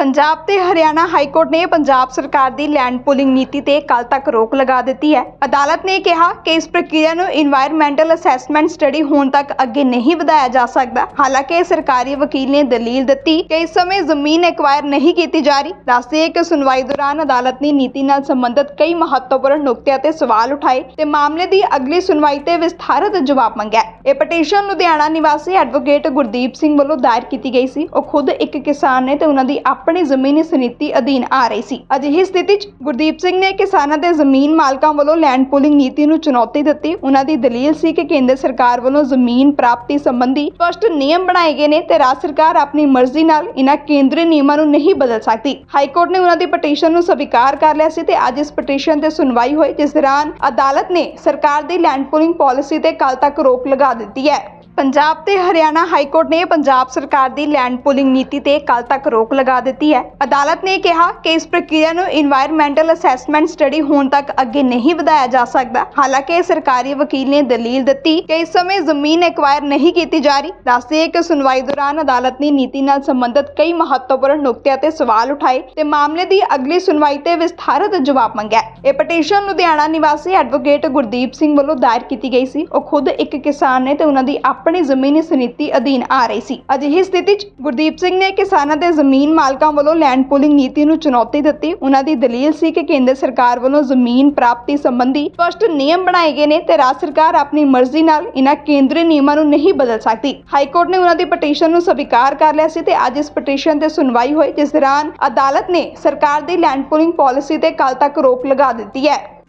ਪੰਜਾਬ ਤੇ Haryana high court ਨੇ ਪੰਜਾਬ ਸਰਕਾਰ ਦੀ ਲੈਂਡ ਪੂਲਿੰਗ ਨੀਤੀ ਤੇ ਕੱਲ ਤੱਕ ਰੋਕ ਲਗਾ ਦਿੱਤੀ ਹੈ। ਅਦਾਲਤ ਨੇ ਕਿਹਾ ਕਿ ਇਸ ਪ੍ਰਕਿਰਿਆ ਨੂੰ এনवायरमेंटल ਅਸੈਸਮੈਂਟ ਸਟੱਡੀ ਹੋਣ ਤੱਕ ਅੱਗੇ ਨਹੀਂ ਵਧਾਇਆ ਜਾ ਸਕਦਾ। ਹਾਲਾਂਕਿ ਸਰਕਾਰੀ ਵਕੀਲ ਨੇ ਦਲੀਲ ਦਿੱਤੀ ਕਿ ਇਸ ਸਮੇਂ ਜ਼ਮੀਨ ਐਕਵਾਇਰ ਨਹੀਂ ਕੀਤੀ ਜਾ ਰਹੀ। ਦੱਸਦੇ ਕਿ ਸੁਣਵਾਈ ਦੌਰਾਨ ਅਦਾਲਤ ਨੇ ਨੀਤੀ ਨਾਲ ਸੰਬੰਧਿਤ ਕਈ ਮਹੱਤਵਪੂਰਨ ਨੁਕਤਿਆਂ ਤੇ ਸਵਾਲ ਉਠਾਏ ਤੇ ਮਾਮਲੇ ਦੀ ਅਗਲੀ ਸੁਣਵਾਈ ਤੇ ਵਿਸਥਾਰਤ ਜਵਾਬ ਮੰਗਿਆ। ਇਹ ਪਟੀਸ਼ਨ ਲੁਧਿਆਣਾ ਨਿਵਾਸੀ ਐਡਵੋਕੇਟ ਗੁਰਦੀਪ ਸਿੰਘ ਵੱਲੋਂ ਦਾਇਰ ਕੀਤੀ ਗਈ ਸੀ। ਉਹ ਖੁਦ ਇੱਕ ਕਿਸਾਨ ਨੇ ਤੇ ਉਹਨਾਂ ਦੀ ਆਪਣੀ ਜ਼ਮੀਨ ਇਸ ਨੀਤੀ ਅਧੀਨ ਆ ਰਹੀ ਸੀ। ਅਜਿਹੀ ਸਥਿਤੀ 'ਚ ਗੁਰਦੀਪ ਸਿੰਘ ਨੇ ਕਿਸਾਨਾਂ ਦੇ ਜ਼ਮੀਨ ਮਾਲਕਾਂ ਵੱਲੋਂ ਲੈਂਡ ਪੂਲਿੰਗ ਨੀਤੀ ਨੂੰ ਚੁਣੌਤੀ ਦਿੱਤੀ। ਉਹਨਾਂ ਦੀ ਦਲੀਲ ਸੀ ਕਿ ਕੇਂਦਰ ਸਰਕਾਰ ਵੱਲੋਂ ਜ਼ਮੀਨ ਪ੍ਰਾਪਤੀ ਸੰਬੰਧੀ ਸਪਸ਼ਟ ਨਿਯਮ ਬਣਾਏ ਗਏ ਨੇ ਤੇ ਰਾਜ ਸਰਕਾਰ ਆਪਣੀ ਮਰਜ਼ੀ ਨਾਲ ਇਹਨਾਂ ਕੇਂਦਰੀ ਨਿਯਮਾਂ ਨੂੰ ਨਹੀਂ ਬਦਲ ਸਕਦੀ। ਹਾਈ ਕੋਰਟ ਨੇ ਉਹਨਾਂ ਦੀ ਪਟੀਸ਼ਨ ਨੂੰ ਸਵੀਕਾਰ ਕਰ ਲਿਆ ਸੀ ਤੇ ਅੱਜ ਇਸ ਪਟੀਸ਼ਨ ਤੇ ਸੁਣਵਾਈ ਹੋਈ, ਜਿਸ ਦੌਰਾਨ ਅਦਾਲਤ ਨੇ ਸਰਕਾਰ ਦੀ ਲੈਂਡ ਪੂਲਿੰਗ ਪਾਲਿਸੀ ਤੇ ਕੱਲ ਤੱਕ ਰੋਕ ਲਗਾ ਦਿੱਤੀ ਹੈ। ਪੰਜਾਬ ਤੇ ਹਰਿਆਣਾ ਹਾਈ ਕੋਰਟ ਨੇ ਪੰਜਾਬ ਸਰਕਾਰ ਦੀ ਲੈਂਡ ਪੂਲਿੰਗ ਨੀਤੀ ਤੇ ਕੱਲ ਤੱਕ ਰੋਕ ਲਗਾ ਦਿੱਤੀ ਹੈ। ਅਦਾਲਤ ਨੇ ਕਿਹਾ ਕਿ ਇਸ ਪ੍ਰਕਿਰਿਆ ਨੂੰ এনवायरमेंटਲ ਅਸੈਸਮੈਂਟ ਸਟੱਡੀ ਹੋਣ ਤੱਕ ਅੱਗੇ ਨਹੀਂ ਵਧਾਇਆ ਜਾ ਸਕਦਾ। ਹਾਲਾਂਕਿ ਸਰਕਾਰੀ ਵਕੀਲ ਨੇ ਦਲੀਲ ਦਿੱਤੀ ਕਿ ਇਸ ਸਮੇਂ ਜ਼ਮੀਨ ਐਕਵਾਇਰ ਨਹੀਂ ਕੀਤੀ ਜਾ ਰਹੀ। ਦੱਸਦੇ ਕਿ ਸੁਣਵਾਈ ਦੌਰਾਨ ਅਦਾਲਤ ਨੇ ਨੀਤੀ ਨਾਲ ਸੰਬੰਧਿਤ ਕਈ ਮਹੱਤਵਪੂਰਨ ਨੁਕਤਿਆਂ ਤੇ ਸਵਾਲ ਉਠਾਏ ਤੇ ਮਾਮਲੇ ਦੀ ਅਗਲੀ ਸੁਣਵਾਈ ਤੇ ਵਿਸਥਾਰਤ ਜਵਾਬ ਮੰਗਿਆ। ਇਹ ਪਟੀਸ਼ਨ ਲੁਧਿਆਣਾ ਨਿਵਾਸੀ ਐਡਵੋਕੇਟ ਗੁਰਦੀਪ ਸਿੰਘ ਵੱਲੋਂ ਦਾਇਰ ਕੀਤੀ ਗਈ ਸੀ। ਉਹ ਖੁਦ ਇੱਕ ਕਿਸਾਨ ਨੇ ਤੇ ਉਹਨਾਂ ਦੀ ਆਪਣੀ ਜ਼ਮੀਨ ਇਸ ਨੀਤੀ ਅਧੀਨ ਆ ਰਹੀ ਸੀ। ਅਜਿਹੀ ਸਥਿਤੀ 'ਚ ਗੁਰਦੀਪ ਸਿੰਘ ਨੇ ਕਿਸਾਨਾਂ ਦੇ ਜ਼ਮੀਨ ਮਾਲਕਾਂ ਵੱਲੋਂ ਲੈਂਡ ਪੂਲਿੰਗ ਨੀਤੀ ਨੂੰ ਚੁਣੌਤੀ ਦਿੱਤੀ। ਉਹਨਾਂ ਦੀ ਦਲੀਲ ਸੀ ਕਿ ਕੇਂਦਰ ਸਰਕਾਰ ਵੱਲੋਂ ਜ਼ਮੀਨ ਪ੍ਰਾਪਤੀ ਸੰਬੰਧੀ ਸਪਸ਼ਟ ਨਿਯਮ ਬਣਾਏ ਗਏ ਨੇ ਤੇ ਰਾਜ ਸਰਕਾਰ ਆਪਣੀ ਮਰਜ਼ੀ ਨਾਲ ਇਹਨਾਂ ਕੇਂਦਰੀ ਨਿਯਮਾਂ ਨੂੰ ਨਹੀਂ ਬਦਲ ਸਕਦੀ। ਹਾਈ ਕੋਰਟ ਨੇ ਉਹਨਾਂ ਦੀ ਪਟੀਸ਼ਨ ਨੂੰ ਸਵੀਕਾਰ ਕਰ ਲਿਆ ਸੀ ਤੇ ਅੱਜ ਇਸ ਪਟੀਸ਼ਨ ਤੇ ਸੁਣਵਾਈ ਹੋਈ, ਜਿਸ ਦੌਰਾਨ ਅਦਾਲਤ ਨੇ ਸਰਕਾਰ ਦੀ ਲੈਂਡ ਪੂਲਿੰਗ ਪਾਲਿਸੀ ਤੇ ਕੱਲ ਤੱਕ ਰੋਕ ਲਗਾ ਦਿੱਤੀ ਹੈ।